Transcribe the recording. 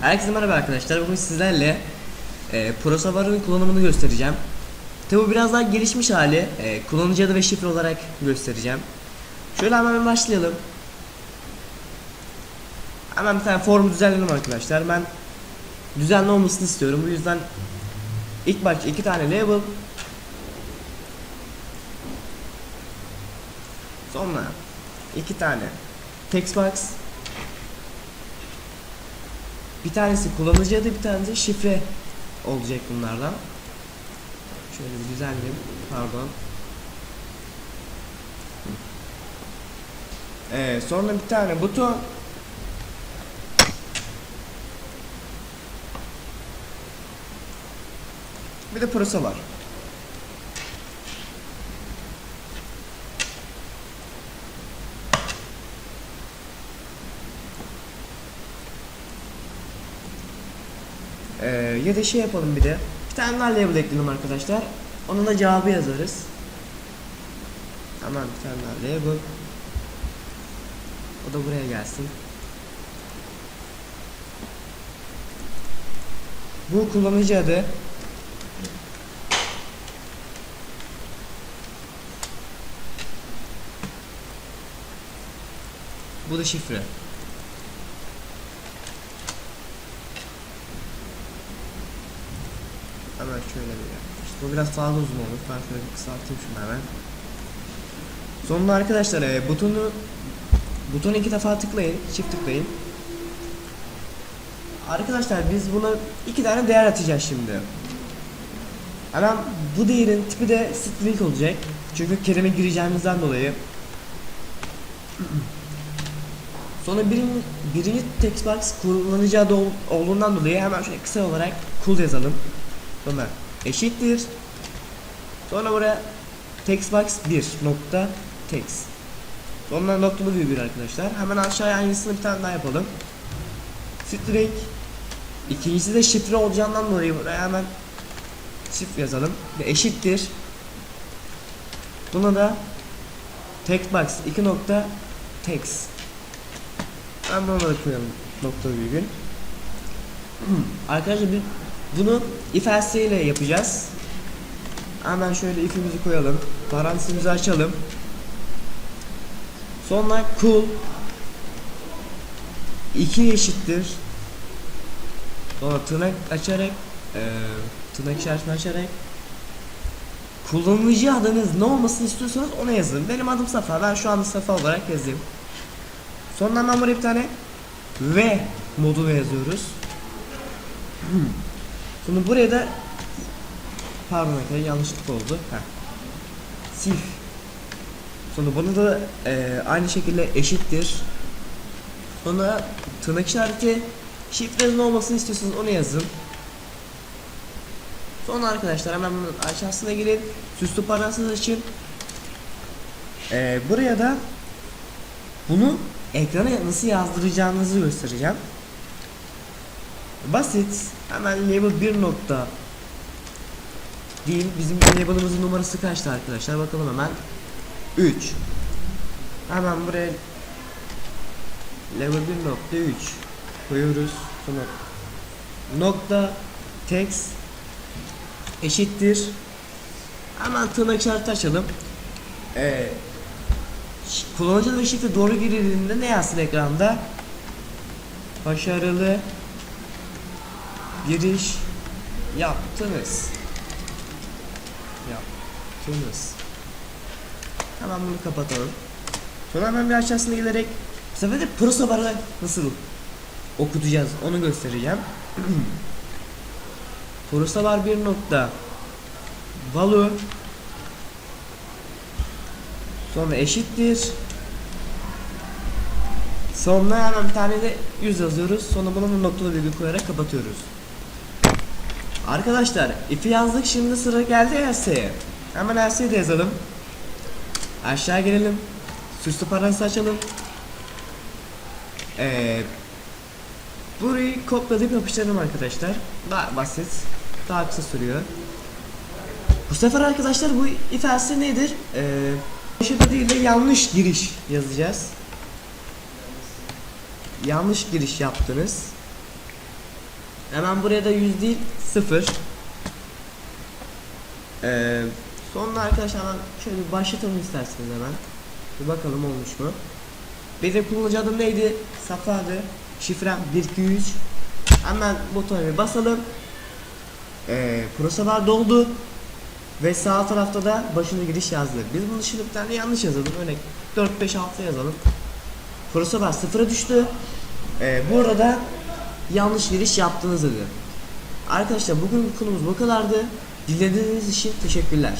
Herkese merhaba arkadaşlar. Bugün sizlerle e, ProSavar'ın kullanımını göstereceğim. Tabi biraz daha gelişmiş hali. E, kullanıcı adı ve şifre olarak göstereceğim. Şöyle hemen başlayalım. Hemen bir tane form düzenleyelim arkadaşlar. Ben düzenli olmasını istiyorum. Bu yüzden ilk başta iki tane label sonra iki tane text box bir tanesi kullanıcı adı bir tanesi şifre olacak bunlardan. Şöyle bir düzenleyeyim. Pardon. Ee, sonra bir tane buton. Bir de pırasa var. Ee, ya da şey yapalım bir de. Bir tane daha label ekleyelim arkadaşlar. Onun da cevabı yazarız. Hemen bir tane daha label. O da buraya gelsin. Bu kullanıcı adı. Bu da şifre. Hemen şöyle bir işte bu biraz fazla uzun olur. Ben şöyle bir kısaltayım şunu hemen. Sonunda arkadaşlar e, butonu butonu iki defa tıklayın, çift tıklayın. Arkadaşlar biz buna iki tane değer atacağız şimdi. Hemen bu değerin tipi de string olacak. Çünkü kelime gireceğimizden dolayı. Sonra birinci, birinci text box kullanıcı adı ol- olduğundan dolayı hemen şöyle kısa olarak cool yazalım. Sonra eşittir. Sonra buraya textbox 1 nokta text. Sonra noktalı virgül arkadaşlar. Hemen aşağıya aynısını bir tane daha yapalım. String. İkincisi de şifre olacağından dolayı buraya hemen şifre yazalım. Ve eşittir. Buna da textbox 2 nokta text. Ben buna da koyalım nokta virgül. Arkadaşlar bir bunu if else ile yapacağız. Hemen şöyle if'imizi koyalım. Parantezimizi açalım. Sonra cool 2 eşittir. Sonra tırnak açarak eee tırnak işaretini açarak kullanıcı adınız ne olmasını istiyorsanız ona yazın. Benim adım Safa. Ben şu anda Safa olarak yazayım. Sonra buraya bir tane V modunu yazıyoruz. Şimdi buraya da pardon arkadaşlar yanlışlık oldu. Heh. Sif. Sonra bunu da e, aynı şekilde eşittir. Sonra tırnak işareti şifrenizin olmasını istiyorsanız onu yazın. Sonra arkadaşlar hemen bunun aşağısına gelin. Süslü parantez açın. E, buraya da bunu ekrana nasıl yazdıracağınızı göstereceğim. Basit. Hemen label 1 nokta değil. Bizim label'ımızın numarası kaçtı arkadaşlar? Bakalım hemen. 3. Hemen buraya level 1.3 koyuyoruz. Sonra nokta text eşittir. Hemen tırnak işareti açalım. Ee, kullanıcı ve doğru girildiğinde ne yazsın ekranda? Başarılı giriş yaptınız. Yaptınız. Hemen bunu kapatalım. Sonra hemen bir aşağısına gelerek bu sefer de prosa nasıl okutacağız onu göstereceğim. prosa var bir nokta value sonra eşittir sonra hemen bir tane de 100 yazıyoruz sonra bunu noktalı virgül koyarak kapatıyoruz Arkadaşlar if'i yazdık şimdi sıra geldi Erse'ye hemen Erse'ye de yazalım Aşağı gelelim. Süslü parantez açalım. Ee, burayı kopyalayıp yapıştıralım arkadaşlar. Daha basit. Daha kısa sürüyor. Bu sefer arkadaşlar bu if else nedir? Ee, şurada değil de yanlış giriş yazacağız. Yanlış giriş yaptınız. Hemen buraya da 100 değil 0. Ee, sonra arkadaşlar şöyle bir başlatalım isterseniz hemen. Bir bakalım olmuş mu? Benim kullanıcı adım neydi? Safa'dı. Şifrem 123. Hemen butona bir basalım. Ee, prosalar doldu. Ve sağ tarafta da başına giriş yazdı. Biz bunu şimdi bir tane yanlış yazalım. Örnek 4 5 6 yazalım. Prosalar sıfıra düştü. Ee, burada da yanlış giriş yaptığınız dedi. Arkadaşlar bugün konumuz bu kadardı. Dinlediğiniz için teşekkürler.